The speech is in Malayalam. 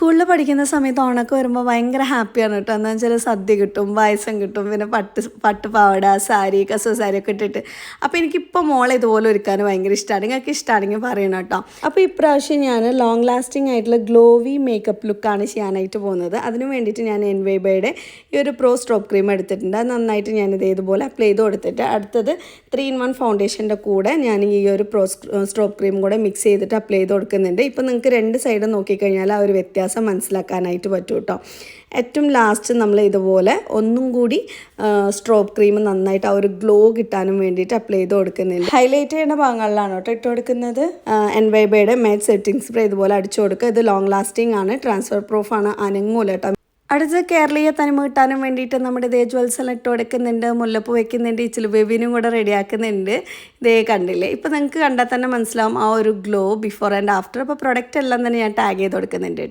സ്കൂളിൽ പഠിക്കുന്ന സമയത്ത് ഓണൊക്കെ വരുമ്പോൾ ഭയങ്കര ഹാപ്പിയാണ് കേട്ടോ. എന്താ വെച്ചാൽ സദ്യ കിട്ടും പായസം കിട്ടും പിന്നെ പട്ട് പട്ട് പാവട സാരി കസ സാരി ഒക്കെ ഇട്ടിട്ട്. അപ്പോൾ എനിക്കിപ്പോൾ മോളെ ഇതുപോലെ ഒരുക്കാൻ ഭയങ്കര ഇഷ്ടമാണ് നിങ്ങൾക്ക് ഇഷ്ടമാണെങ്കിൽ പറയണം കേട്ടോ. അപ്പോൾ ഇപ്രാവശ്യം ഞാൻ ലോങ് ലാസ്റ്റിംഗ് ആയിട്ടുള്ള ഗ്ലോവി മേക്കപ്പ് ലുക്കാണ് ചെയ്യാനായിട്ട് പോകുന്നത്. അതിന് വേണ്ടിയിട്ട് ഞാൻ എൻ വൈ ബൈയുടെ ഈ ഒരു പ്രോ സ്ട്രോപ്പ് ക്രീം എടുത്തിട്ടുണ്ട്. അത് നന്നായിട്ട് ഇത് ഇതുപോലെ അപ്ലൈ ചെയ്ത് കൊടുത്തിട്ട് അടുത്തത് ത്രീ ഇൻ വൺ ഫൗണ്ടേഷന്റെ കൂടെ ഞാൻ ഈ ഒരു പ്രോ സ്ട്രോപ്പ് ക്രീം കൂടെ മിക്സ് ചെയ്തിട്ട് അപ്ലൈ ചെയ്ത് കൊടുക്കുന്നുണ്ട്. ഇപ്പോൾ നിങ്ങൾക്ക് രണ്ട് സൈഡ് നോക്കിക്കഴിഞ്ഞാൽ ആ ഒരു വ്യത്യാസം മനസ്സിലാക്കാനായിട്ട് പറ്റും കേട്ടോ ഏറ്റവും ലാസ്റ്റ് നമ്മൾ ഇതുപോലെ ഒന്നും കൂടി സ്ട്രോബ് ക്രീം നന്നായിട്ട് ആ ഒരു ഗ്ലോ കിട്ടാനും വേണ്ടിയിട്ട് അപ്ലൈ ചെയ്ത് കൊടുക്കുന്നില്ല ഹൈലൈറ്റ് ചെയ്യുന്ന ഭാഗങ്ങളിലാണ് കേട്ടോ ഇട്ട് കൊടുക്കുന്നത്? എൻ വൈ ബൈയുടെ മേറ്റ് സെറ്റിംഗ് സ്പ്രേ ഇതുപോലെ അടിച്ചു കൊടുക്കുക. ഇത് ലോങ് ലാസ്റ്റിംഗ് ആണ് ട്രാൻസ്ഫർ പ്രൂഫ് ആണ് അനങ്ങൂല കേട്ടോ അടുത്ത കേരളീയ തനിമ കിട്ടാനും വേണ്ടിയിട്ട് നമ്മുടെ ഇതേ ജ്വൽസെല്ലാം ഇട്ട് കൊടുക്കുന്നുണ്ട്. മുല്ലപ്പ് വെക്കുന്നുണ്ട് ഇച്ചിരി ബേബിനും കൂടെ റെഡിയാക്കുന്നുണ്ട് ഇതേ കണ്ടില്ലേ? ഇപ്പം നിങ്ങൾക്ക് കണ്ടാൽ തന്നെ മനസ്സിലാവും ആ ഒരു ഗ്ലോ ബിഫോർ ആൻഡ് ആഫ്റ്റർ അപ്പോൾ പ്രൊഡക്റ്റ് എല്ലാം തന്നെ ഞാൻ ടാഗ് ചെയ്ത് കൊടുക്കുന്നുണ്ട്.